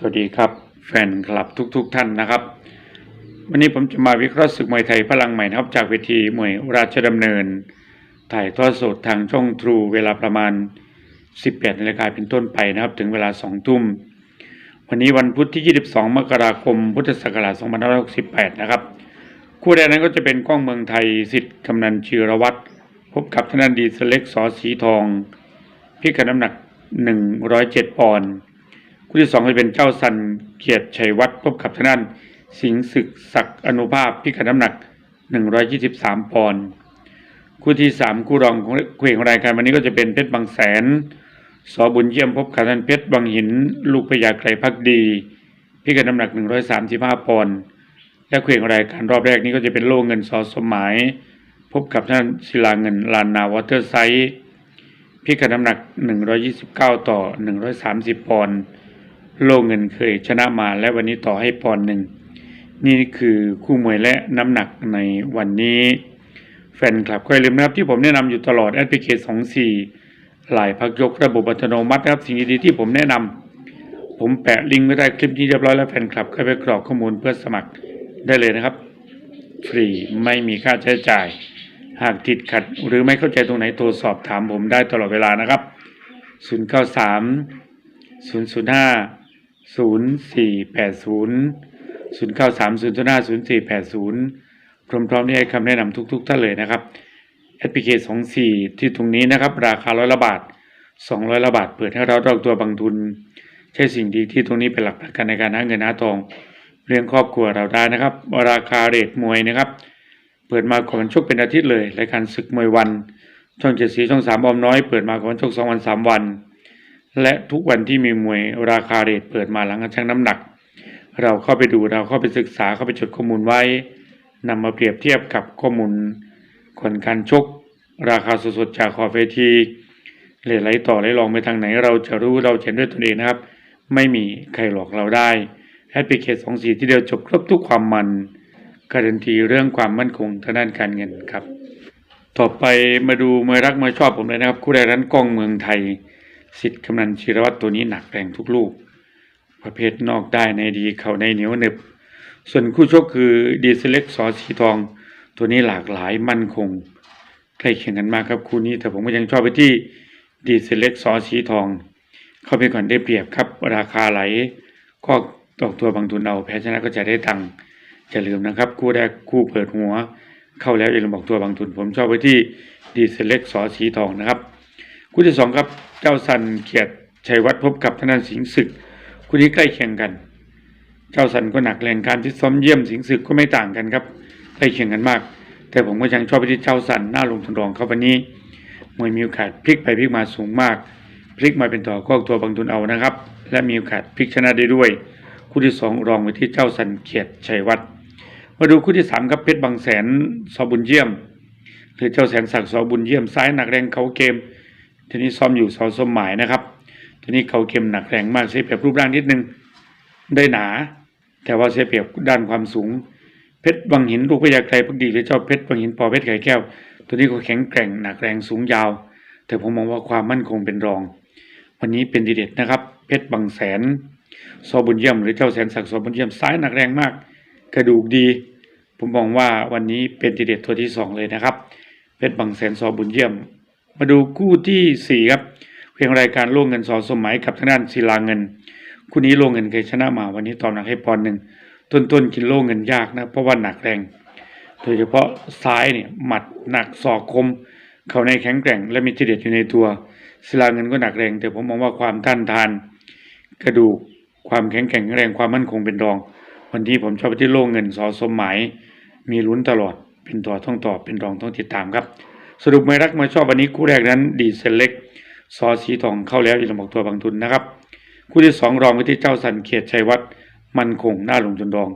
สวัสดีครับแฟนคลับทุกๆทท่านนะครับ วันนี้ผมจะมาวิเคราะห์ศึกมวยไทยพลังใหม่นะครับจากเวทีมวยราชดำเนิน ถ่ายทอดสดทางช่องทรูเวลาประมาณ 18นาฬิกาเป็นต้นไปนะครับ ถึงเวลา2ทุ่ม วันนี้วันพุธที่ 22 มกราคม พุทธศักราช2568 นะครับ คู่แรกนั้นก็จะเป็นก้องเมืองไทยสิทธิ์กำนันชีรวัตรพบกับธนันดีสเล็กสอสีทอง พิกัดน้ำหนัก 107 ปอนด์ คู่ที่สองจะเป็นเจ้าสันเกียรติชัยวัฒน์พบกับทางด้านสิงห์ศึกศักดิ์อนุภาพพิกัดน้ำหนัก 123 ปอนด์คู่ที่สามคู่รองของคู่เอกของรายการวันนี้ก็จะเป็นเพชรบางแสนสอบุญเยี่ยมพบกับทานเพชรบางหิน ลูกพญาไกรพักดี พิกัดน้ำหนัก 135 ปอนด์และคู่เอกของรายการรอบแรกนี้ก็จะเป็นโล่เงินสอสมหมาย พบกับท่านศิลาเงินลานนาวอเตอร์ไซด์พิกัดน้ำหนัก 129 ต่อ 130 ปอนด์ โลกเงินเคยชนะมาและวันนี้ต่อให้ปอนหนึ่ง นี่คือคู่มวยและน้ำหนักในวันนี้แฟนคลับก็อย่าลืมนะครับที่ผมแนะนำอยู่ตลอดแอปพลิเคชัน24หลายพักยกระบบอัตโนมัตินะครับสิ่งดีๆที่ผมแนะนำผมแปะลิงก์ไว้ใต้คลิปนี้เรียบร้อยแล้วแฟนคลับก็ไปกรอกข้อมูลเพื่อสมัครได้เลยนะครับ ฟรีไม่มีค่าใช้จ่าย หากติดขัดหรือไม่เข้าใจตรงไหนโทรสอบถามผมได้ตลอดเวลานะครับ 093 005 ศูนย์สี่แปดศูนย์ศูนย์เก้าสามศูนย์ห้าศูนย์สี่แปดศูนย์พร้อมๆที่ให้คำแนะนำทุก ๆ ท่านเลยนะครับแอปพลิเคชันสองสี่ที่ตรงนี้นะครับ ราคาร้อยละบาทสองร้อยละบาทเปิดให้เราดอกตัวบางทุน ใช้สิ่งดีที่ตรงนี้เป็นหลักประกันในการหาเงินหาทองเลี้ยงครอบครัวเราได้นะครับ ราคาเรทมวยนะครับ เปิดมาก่อนชกเป็นอาทิตย์เลยรายการศึกมวยวัน ช่องเจ็ดสีช่องสามออมน้อย เปิดมาก่อนชกสองวันสามวัน และทุกวันที่มีมวยราคาเรทเปิดมาหลังการชั่งน้ำหนัก เราเข้าไปดูเราเข้าไปศึกษาเข้าไปจดข้อมูลไว้นำมาเปรียบเทียบกับข้อมูลผลการชก ราคาสดๆจากขอบเวทีเลทไหลต่อไหลลองไปทางไหน เราจะรู้เราเห็นด้วยตนเองนะครับ ไม่มีใครหลอกเราได้แอปพลิเคชันสองสีที่เดียวจบครบทุกความมันการันตีเรื่องความมั่นคงทางด้านการเงินครับ ต่อไปมาดูมวยรักมวยชอบผมเลยนะครับ คู่แรกนั้นกองเมืองไทย สิทธิ์กำนันชีรวัตรตัวนี้หนักแรงทุกลูก ประเภทนอกได้ในดีเข่าในเหนียวหนึบ ส่วนคู่ชกคือดีเซเล็กสอสีทอง ตัวนี้หลากหลายมั่นคงใกล้เคียงกันมากครับคู่นี้แต่ผมก็ยังชอบไปที่ดีเซเล็กสอสีทอง เข้าไปก่อนได้เปรียบครับ ราคาไหลก็ตอกตัวบางทุนเอาแพ้ชนะก็จะได้ตังค์อย่าลืมนะครับคู่แรกคู่เปิดหัว เข้าแล้วอย่าลืมบอกตัวบางทุน ผมชอบไปที่ดีเซเล็กสอสีทองนะครับ คู่ที่สองครับเจ้าสันเกียรติชัยวัฒน์พบกับธนันสิงห์ศึกคู่นี้ใกล้เคียงกัน เจ้าสันก็หนักแรงการที่ซ้อมเยี่ยมสิงห์ศึกก็ไม่ต่างกันครับใกล้เคียงกันมาก แต่ผมก็ยังชอบไปที่เจ้าสันหน้าลงทุนรองเขาวันนี้มวยมีโอกาสพลิกไปพลิกมาสูงมาก พลิกมาเป็นต่อก็ตัวบางทุนเอานะครับ และมีโอกาสพลิกชนะได้ด้วยคู่ที่สองรองไปที่เจ้าสันเกียรติชัยวัฒน์มาดูคู่ที่สามครับเพชรบางแสนสอบุญเยี่ยมหรือเจ้าแสนศักดิ์สอบุญเยี่ยมซ้ายหนักแรงเขาเกม ทีนี้ซ้อมอยู่สอสมหมายนะครับ ทีนี้เขาเข้มหนักแรงมากเสียเปรียบรูปร่างนิดนึงได้หนา แต่ว่าเสียเปรียบด้านความสูง เพชรวังหินลูกพญาไกรพักดีหรือเจ้าเพชรวังหินปอเพชรไข่แก้ว ตัวนี้ก็แข็งแกร่งหนักแรงสูงยาว แต่ผมมองว่าความมั่นคงเป็นรอง วันนี้เป็นดีเด็ดนะครับ เพชรบางแสนสอบุญเยี่ยมหรือเจ้าแสนศักดิ์สอบุญเยี่ยมซ้ายหนักแรงมาก กระดูกดี ผมมองว่าวันนี้เป็นดีเด็ดตัวที่สองเลยนะครับ เพชรบางแสนสอบุญเยี่ยม มาดูคู่ที่สี่ครับเพียงรายการโล่งเงินสอสมหมัยกับทางด้านศิลาเงิน คู่นี้โล่งเงินเคยชนะมาวันนี้ตอนหนักให้ปอนหนึ่งต้นต้นกินโล่งเงินยากนะเพราะว่าหนักแรง โดยเฉพาะซ้ายเนี่ยหมัดหนักศอกคม เข้าในแข็งแกร่ง และมีทีเด็ดอยู่ในตัวศิลาเงินก็หนักแรง แต่ผมมองว่าความต้านทาน กระดูกความแข็งแกร่งแรงความมั่นคงเป็นรอง วันนี้ผมชอบไปที่โล่งเงินสอสมหมายมีลุ้นตลอดเป็นตัวต้องตอบเป็นรองต้องติดตามครับ สรุปไม่รักไม่ชอบวันนี้คู่แรกนั้น ดีเซลเล็กซอสีทองเข้าแล้วอย่าลืมบอกตัวบางทุนนะครับ คู่ที่สองรองไปที่เจ้าสันเขียชัยวัฒน์มันคงหน้าลงทุนรอง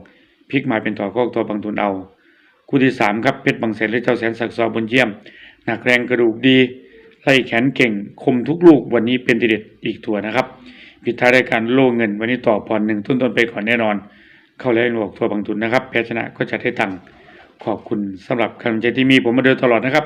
พลิกมาเป็นต่อก็ตัวบางทุนเอา คู่ที่สามครับเพชรบางแสนและเจ้าแสนศักดิ์ซอบนเยี่ยม หนักแรงกระดูกดีไล่แขนเก่งคมทุกลูกวันนี้เป็นทีเด็ดอีกตัวนะครับปิดท้ายรายการโล่เงินวันนี้ต่อพรหนึ่งต้นต้นไปก่อนแน่นอน เข้าแล้วอย่าลืมบอกตัวบางทุนนะครับแพ้ชนะก็จะได้ตังค์ขอบคุณสำหรับกำใจที่มีผมมาโดยตลอดนะครับ